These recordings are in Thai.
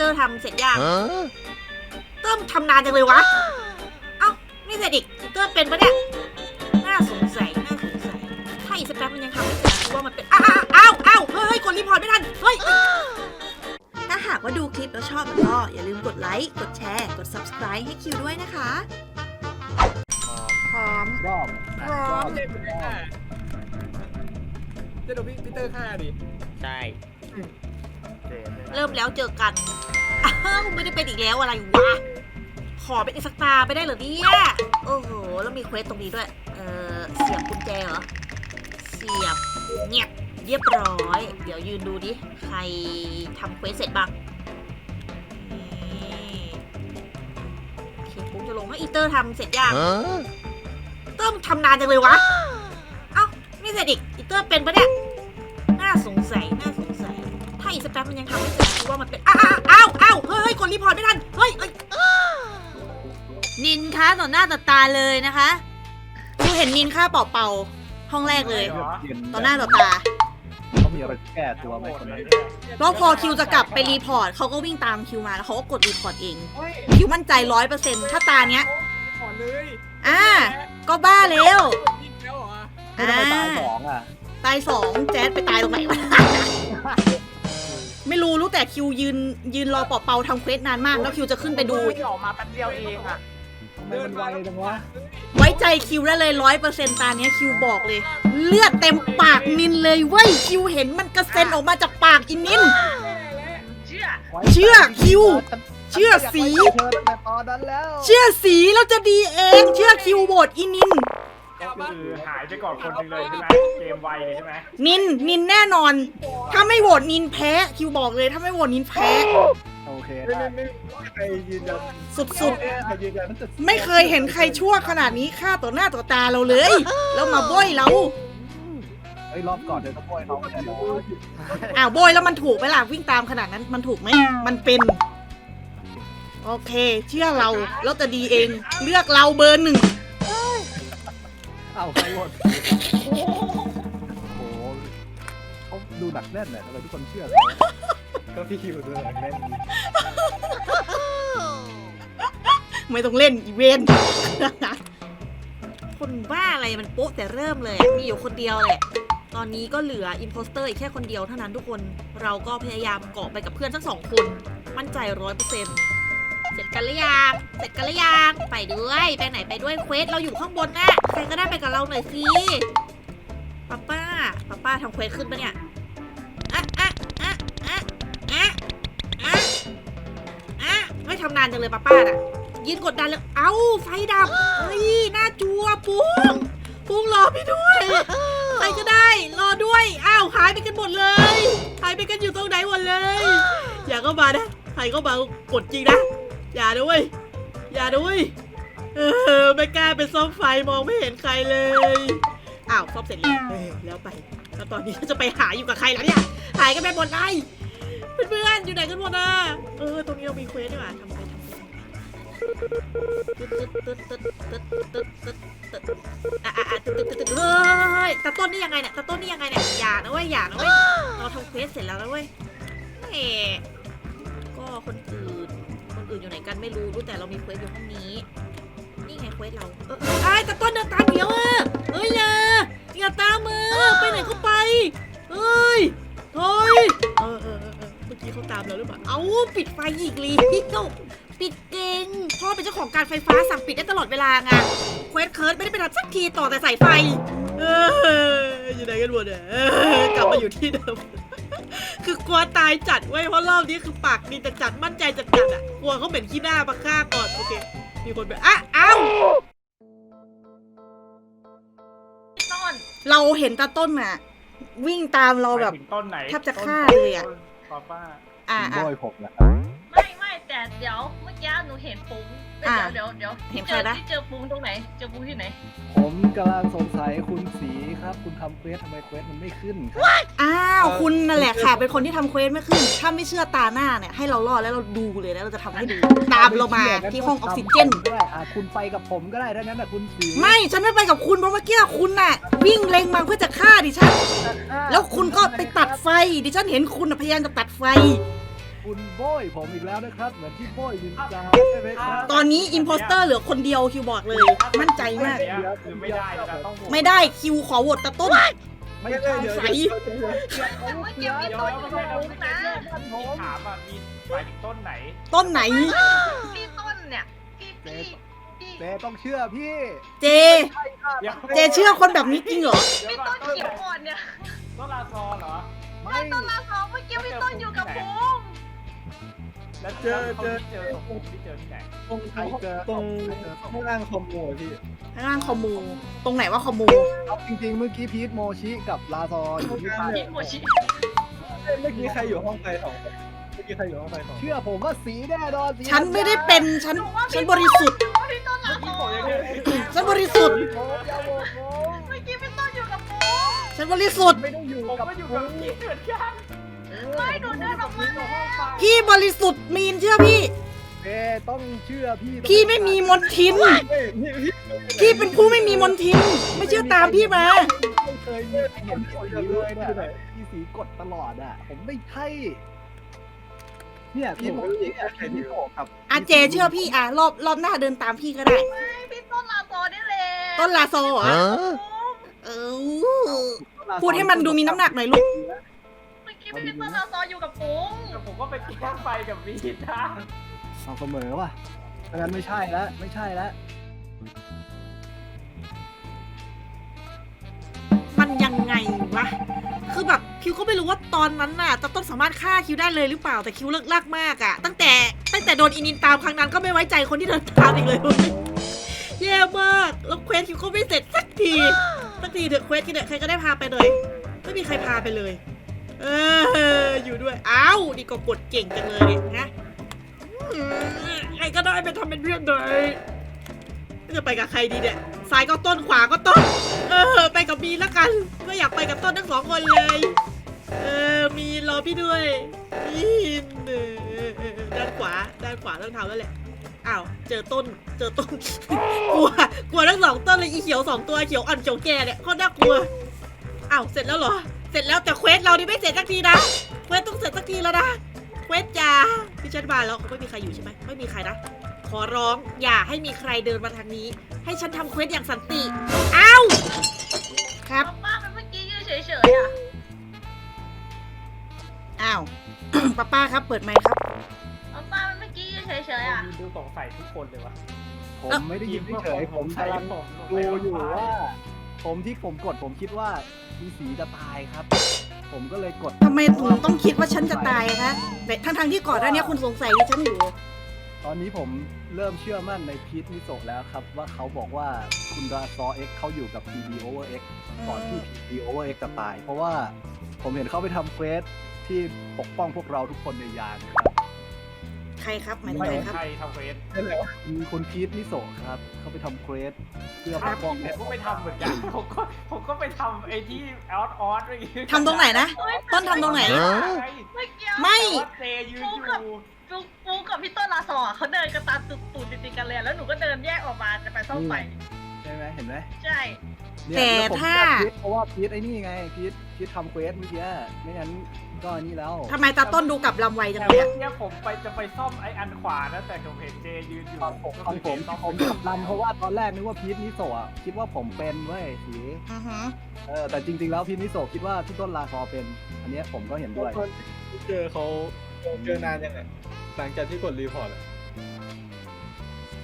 เตอร์ทำเสร็จยังเติมทำนานจังเลยวะ เอ้าไม่เสร็จอีกเตอร์เป็นปะเนี่ย น่าสงสัย น่าสงสัย ถ้าอีกสักแป๊บมันยังทำไม่เสร็จกูว่ามันเป็น อ้าวอ้าวอ้าวเฮ้ยเฮ้ยกดรีพอร์ตไม่ทัน เฮ้ย ถ้าหากว่าดูคลิปแล้วชอบก็อย่าลืมกดไลค์ กดแชร์ กด subscribe ให้คิวด้วยนะคะ พร้อม รอบพร้อมเจ๊พี่ฆ่าเจ๊โดนพี่พีเตอร์ฆ่าดิ ใช่ เริ่มแล้วเจอกัน อ้าวไม่ได้เป็นอีกแล้วอะไรวะ ขอเป็นอีกสักตาไปได้เหรอเนี่ย โอ้โห แล้วมีเควสตรงนี้ด้วย เออเสียบกุญแจเหรอ เสียบเงียบเรียบร้อย เดี๋ยวยืนดูดิ ใครทำเควสเสร็จบ้างนี่โอเคปุ๊บจะลงว่าอีเตอร์ทำเสร็จยังเตอร์มันทำนานจังเลยวะ เอ้า ไม่เสร็จอีก อีเตอร์เป็นปะเนี่ย น่าสงสัย สักแป๊บมันยังทำไม่เสร็จกูว่ามันเป็นอ้าวอ้าวอ้าวเฮ้ยเฮ้ยกดรีพอร์ตไม่ทันเฮ้ยเฮ้ยนินคะต่อหน้าต่อตาเลยนะคะดูเห็นนินค่าเป่าเป่าๆห้องแรกเลย ต่อหน้าต่อตาเขามีอะไรแก้ตัวไหมคนนั้นแล้วพอคิวจะกลับไปรีพอร์ตเขาก็วิ่งตามคิวมาแล้วเขาก็กดรีพอร์ตเองเฮ้ยคิวมั่นใจร้อยเปอร์เซ็นต์ถ้าตาเนี้ยก่อนเลยอ่าก็บ้าแล้วยิงแล้วเหรอ ไม่ทำไมตายสองอะ ตายสองแจ๊ดไปตายตรงไหนวะ ไม่รู้รู้แต่คิวยืนยืนรอเป่าเป่าทำเควสนานมาก แล้วคิวจะขึ้นไปดู ที่ออกมาแป๊บเดียวเองอะทำไมมันไวจังวะไว้ใจคิวได้เลยร้อยเปอร์เซ็นต์ตาเนี้ยคิวบอกเลย เลือดเต็มปากนินเลยเว้ยคิวเห็นมันกระเซ็นออกมาจากปากอินิน เชื่อเชื่อคิว เชื่อสีเธอตั้งแต่ตอนนั้นแล้วเชื่อสีเราจะดีเอง เชื่อคิวโหวตอินินก็ คือหายไปก่อนคนหนึงเลยใช่ไหมเกมไวเลยใช่ไหมนินนินแน่นอน ถ้าไม่โหวตนินแพ้คิวบอกเลย ถ้าไม่โหวตนินแพ้โอเคไม่ได้ไม่ไม่ใครยืนยันสุดใครยืนยันว่าจะๆ ไม่เคยเห็นใครชั่วขนาดนี้ฆ่าต่อหน้าต่อตาเราเลย แล้วมาโบยเราเฮ้ยรอบก่อนเดี๋ยวต้องโวยเขาแน่นอนอ้าวโบยแล้วมันถูกไหมล่ะวิ่งตามขนาดนั้นมันถูกไหมมันเป็น โอเค เชื่อเราเราจะดีเอง เลือกเราเบอร์หนึ่ง เอ้าใครโหวตโอ้โหเขาดูหนักแน่นเลยทำไมทุกคนเชื่อเขาก็พี่คิวด้วยแม่นไม่ต้องเล่นอีเวนคนบ้าอะไรมันโป๊ะแต่เริ่มเลยมีอยู่คนเดียวแหละ ตอนนี้ก็เหลืออิ p โพสเตอร์อีกแค่คนเดียวเท่านั้นทุกคน เราก็พยายามเกาะไปกับเพื่อนทั้งสองคน มั่นใจร้อยเปอร์เซ็นต์ เสร็จกันหรือยัง เสร็จกันหรือยัง ไปด้วย ไปไหนไปด้วยเควส เราอยู่ข้างบนนะใครก็ได้ไปกับเราหน่อยสิป้าป้าป้าป้าทำเควสขึ้นปะเนี่ยอะอะอะอะอะอะอะไม่ทำนานจังเลยป้าป้าน่ะยืนกดดันเลย เอ้า ไฟดับ เฮ้ย หน้าจัวปุ้งปุ้งรอพี่ด้วย ใครก็ได้ รอด้วย อ้าว หายไปกันหมดเลย หายไปกันอยู่ตรงไหนหมดเลย อย่าเข้ามานะ ใครเข้ามากดจริงนะ อย่าด้วย อย่าด้วย เออไม่กล้าเป็นซ่อมไฟมองไม่เห็นใครเลย อ้าวซ่อมเสร็จแล้วเออแล้วไปแล้วตอนนี้จะไปหาอยู่กับใครแล้วเนี่ย หายกันไปหมดเลยเพื่อนๆอยู่ไหนกันหมดอะ เออตรงนี้เรามีเควสดีกว่าทำไปทำไปทำไปอะอะอะตึ๊ดตึ๊ดตึ๊ดตึ๊ดเฮ้ยตาต้นนี่ยังไงเนี่ยตาต้นนี่ยังไงเนี่ยอย่านะเว้ยอย่านะเว้ยเราทำเควสเสร็จแล้วนะเว้ยแหมก็คนอื่น อยู่ไหนกันไม่รู้รู้แต่เรามีเควสอยู่ห้องนี้ นี่ไงเควสเรา เออเออไอ้ยตาต้นเดินตามเดียวอะเอ้ยอย่าอย่าตามมือไปไหนก็ไปเอ้ยเฮ้ยเออเออเออเออเมื่อกี้เขาตามเราหรือเปล่าเอ้าปิดไฟอีกลีปิดเก่งพ่อเป็นเจ้าของการไฟฟ้าสั่งปิดได้ตลอดเวลาไงเควสเคิร์ดไม่ได้ไปทำสักทีต่อแต่สายไฟ เอออยู่ไหนกันหมดเนี่ยเออกลับมาอยู่ที่เดิม คือกลัวตายจัดเว้ยเพราะรอบนี้คือปากดีแต่จัดมั่นใจจัดจัดๆอะกลัวเขาเหม็นขี้หน้ามาฆ่าก่อนโอเค มีคนแบบอะเอ้าต้นเราเห็นตาต้นอะวิ่งตามเราแบบ หมยถึงต้นไหนแทบจะฆ่าเลยอะต้นป้าป้าอะโบอะยผมนะครับไม่ไม่แต่เดี๋ยวเมื่อกี้หนูเห็นปุ้งเอ้ยอะเดี๋ยวเดี๋ยวเห็นเจใครอนะ ที่เจอปุ้งตรงไหน เจอปุ้งที่ไหนผมกำลังสงสัยคุณสีครับ คุณทำเควสทำไมเควสมันไม่ขึ้นครับอ้า วคุณนั่นแหละค่ะ เป็นคนที่ทำเควสไม่ขึ้น ถ้าไม่เชื่อตาหน้าเนี่ยให้เรารอดแล้วเราดูเลยแล้วเราจะทำให้ดู ตามเรามาที่ห้องออกซิเจนก็ได้อะคุณไปกับผมก็ได้ถ้างั้นนะคุณสีไม่ฉันไม่ไปกับคุณเพราะเมื่อกี้คุณน่ะ วิ่งเล็งมาเพื่อจะฆ่าดิฉัน แล้วคุณก็ไปตัดไฟ ดิฉันเห็นคุณน่ะพยายามจะตัดไฟ คุณโบยผมอีกแล้วนะครับ เหมือนที่โบยยินจาใช่ไหมครับตอนนี้อิมโพสเตอร์เหลือคนเดียวคิวบอกเลย มั่นใจมากเนี้ยคือไม่ได้แล้วนะต้องโหวตไม่ได้คิวขอโหวตตะต้น ไม่ใช่เดี๋ยวใสเดี๋ยวเดี๋ยวเดี๋ยวแต่เมื่อกี้พี่เดี๋ยวต้นแล้วอยู่ไม่กับใช่แล้วปุ้งนะมีถามอะมีหมายถึงต้นไหน ต้นไหน พี่ต้นเนี่ยพี่พี่พี่เจต้องเชื่อพี่เจเดี๋ยวเจเชื่อคนแบบนี้จริงเหรอเดี๋ยวพี่ก่อต้นนเขียวก่อนเนี่ยต้นลาซอเหรอไม่ใช่ต้นลาสองเมื่อกี้พี่ต้นอยู่กับปุ้ง แล้วเจอเจอเจอศพผมที่เจอที่ไหนตรงใครเจอตรงใครเจอศพข้างล่างคอมโบพี่ข้างล่างคอมมู ตรงไหนว่าคอมมูเอาจริงๆเมื่อกี้พีทโมชิกับลาซออยู่ที่ไฟพี่โมชิเมื่อกี้ใครอยู่ห้องไฟสองคนเมื่อกี้ใครอยู่ห้องไฟสองคนเชื่อผมว่าสีแน่นอนสีฉันไม่ได้เป็นฉันฉันบริสุทธิ์ว่าพี่ต้นลาสองฉันบริสุทธิ์ผมอย่าบอกผมเมื่อกี้พี่ต้นอยู่กับปุ้งฉันบริสุทธิ์ไม่ได้อยู่ผมกับก็อยู่กับพี่เหมือนกัน ไม่หนูเดินออกมาแล้ว พี่บริสุทธิ์มีนเชื่อพี่เจต้องเชื่อพี่พี่ไม่มีมนทินเฮ้ยนี่พี่พี่เป็นผู้ไม่มีมนทิน ไม่เชื่อตามพี่มา ไม่เคยมีใครเห็นสีเลยเนี่ยพี่สีกดตลอดอะ ผมไม่ใช่เนี่ยพี่โมชิเนี่ยพี่โมกับอะเจเชื่อพี่อะรอบรอบหน้าเดินตามพี่ก็ได้ ไม่พี่ต้นลาโซนี่แหละต้นลาโซเหรอ เออพูดให้มันดูมีน้ำหนักหน่อยลูก เมื่อกี้พี่ต้นลาโซอยู่กับปุ้งแต่ผมก็ไปแก้ไฟกับวีดนะเอาเสมอว่ะดังนั้นไม่ใช่แล้วไม่ใช่แล้วมันยังไงวะ คือแบบคิวก็ไม่รู้ว่าตอนนั้นน่ะจะต้นสามารถฆ่าคิวได้เลยหรือเปล่าแต่คิวเลิกลากมากอะตั้งแต่ตั้งแต่โดนอินินตามครั้งนั้นก็ไม่ไว้ใจคนที่เดินตามอีกเลยเว้ยแย่มากแล้วเควสคิวก็ไม่เสร็จสักทีสักทีเถอะเควสที่เด็กใครก็ได้พาไปเลย ไม่มีใครพาไปเลย เอออยู่ด้วย อ้าวนี่ก็กดเก่งจังเลยนี่ยนะอืมใครก็ได้ไปทำเป็นเพื่อนหน่อยจะไปกับใครดีเนี่ยซ้ายก็ต้นขวาก็ต้น เออ ไปกับมีแล้วกันก็อยากไปกับต้นทั้งสองคนเลย เออ มีรอพี่ด้วยมีนเออเออเออด้านขวา ด้านขวาต้องทำแล้วแหละอ้าวเจอต้น เจอต้น กลัว กลัวทั้งสองต้นเลยอีเขียวสองตัวเขียวอ่อนเขียวแก่เนี่ยโคตรน่ากลัว อ้าวเสร็จแล้วเหรอ เสร็จแล้วแต่เควสเรานี่ไม่เสร็จสักทีนะ เควสต้องเสร็จสักทีแล้วนะ เควสจ้าพี่ชันบานแล้วไม่มีใครอยู่ใช่ไหมไม่มีใครนะ ขอร้องอย่าให้มีใครเดินมาทางนี้ ให้ฉันทำเควสอย่างสันติอ้าวครับป้ามันเมื่อกี้ยืนเฉยๆอะอ้าว ป้าป้าครับเปิดไมค์ครับ ป้ามันเมื่อกี้ยืนเฉยๆอะดูสงสัยทุกคนเลยวะผมไม่ได้ยินเฉยๆผมกำลังดูอยู่ว่า ผมที่ผมกดผมคิดว่ามีสีจะตายครับ ผมก็เลยกดทำไมถึงต้องคิดว่าฉันจะตายคะแต่ทั้งทางๆที่ก่อนหน้านี้คุณสงสัยดิฉันอยู่ ตอนนี้ผมเริ่มเชื่อมั่นในพีทมิโซะแล้วครับ ว่าเขาบอกว่าคุณราซอเอ็กเขาอยู่กับ PB Over X ก่อนที่ PB Over X จะตาย เพราะว่าผมเห็นเขาไปทำเควสที่ปกป้องพวกเราทุกคนในยานครับ ใครครับหมายถึงไม่ใครใช่ครับ ใครทำเฟสนั่นแหละมีคุณพีทมิโซะครับ เขาไปทำเควสเพื่อคปรับกผป้องมเนี่ยก็ไปทำเหมือนกันผมก็ผมก็ไปทำไอ้ที่ออสออสอะไรอย่างเงี้ยทำตรงไหนนะ ต้นทำตรงไหน เมื่อกี้ไม่ แต่ว่าเจยืนอยู่ปูปูกับพี่ต้นลาโซอะเขาเดินกันตามตูดๆติดๆกันเลยแล้วหนูก็เดินแยกออกมาจะไปซ่อมไฟใช่ไหมเห็นไหมใช่เนี่ยแต่ล้วผมถ้าเชื่อพีทเพราะว่าพีทไอ้นี่ไงพีทพีททำเควสเมื่อกี้ไม่งั้น ก็อันนี่แล้วทำไมตาต้นดูกลับลำไวจังแต่เลยเมื่ออะกี้ผมไปจะไปซ่อมไอ้อันขวานะแต่ผมเห็นเจยืนอยู่ตอนผมตอนผมก็ผมคือขับลำเพราะว่าตอนแรกนึกว่าพีทมิโซะอะคิดว่าผมเป็นเว้ยสีอือฮึเออแต่จริง ๆ แล้วพีทมิโซะคิดว่าพี่ต้นลาซอเป็น อันเนี้ยผมก็เห็นด้วยตอนที่เจอเขาเจอนานยังไงหลังจากที่กดรีพอร์ตอะ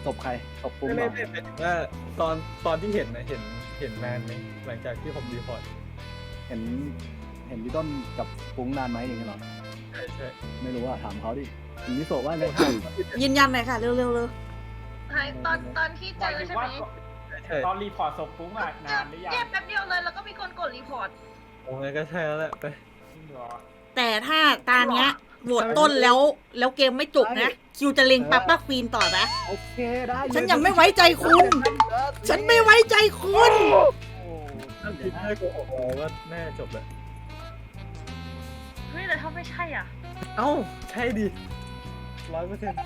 ศพใครศพปุ้งไม่เหรไม่อไม่หมายถึงว่าตอนตอนที่เห็นนะเห็นเห็นนานไหมหลังจากที่ผมรีพอร์ตเห็น เห็นพี่ต้นกับปุ้งนานไหมอย่างเงี้ยเหรอใช่ใช่ไม่รู้อะถามเขาดิพีทมิโซะว่าไงยืนยันหน่อยค่ะ เร็วๆเลยใช่ตอนตอนที่เจหมายอถึงใช่ไหมว่าใช่ตอนรีพอร์ตศพปุ้งอะนานหรือยังแยกแป๊บเดียวเลยแล้วก็มีคนกดรีพอร์ตโอ้ยก็ใช่แล้วแหละไปจริงเหรอแต่ถ้าตาเนี้ยโหวตต้นแล้วแล้วเกมไม่จบนะ คิวจะเล็งปักป้าควีนต่อนะโอเคได้เลฉันยังไม่ไว้ใจคุณ ฉันไม่ไว้ใจคุณโอ้ถ้าคิดได้โกหกเราว่าแน่จบเลยเฮ้ยแต่ถ้าไม่ใช่อะ เอ้า ใช่ดิร้อยเปอร์เซ็นต์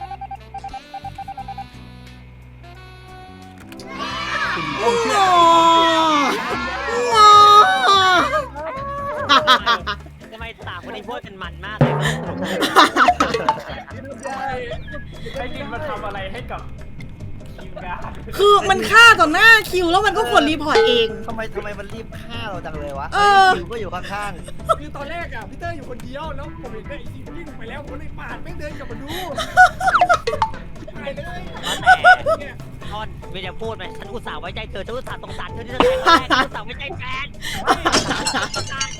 งองอทำไมสามคนนี้พูดกันมันมากเลย ไอ้ลินมาทำอะไรให้กับทีมงาน คือมันฆ่าต่อหน้าคิวแล้วมันก็กดรีพอร์ตเอง ทำไมทำไมมันรีบฆ่าเราจังเลยวะเออ คิวก็อยู่ข้างคือตอนแรกอะพี่เตอร์อยู่คนเดียวแล้วผมเห็นได้ไอ้ทีมวิ่งไปแล้วผมเลยปาดไม่งเดินกลับมาดูตายเลยแต่เนี่ยทอนไม่ได้พูดไหมฉันอุตส่าห์ไว้ใจเธอฉันอุตส่าห์สงสารเธอที่จะแต่งงานฉันอุตส่าห์ไว้ใจแฟนเป็น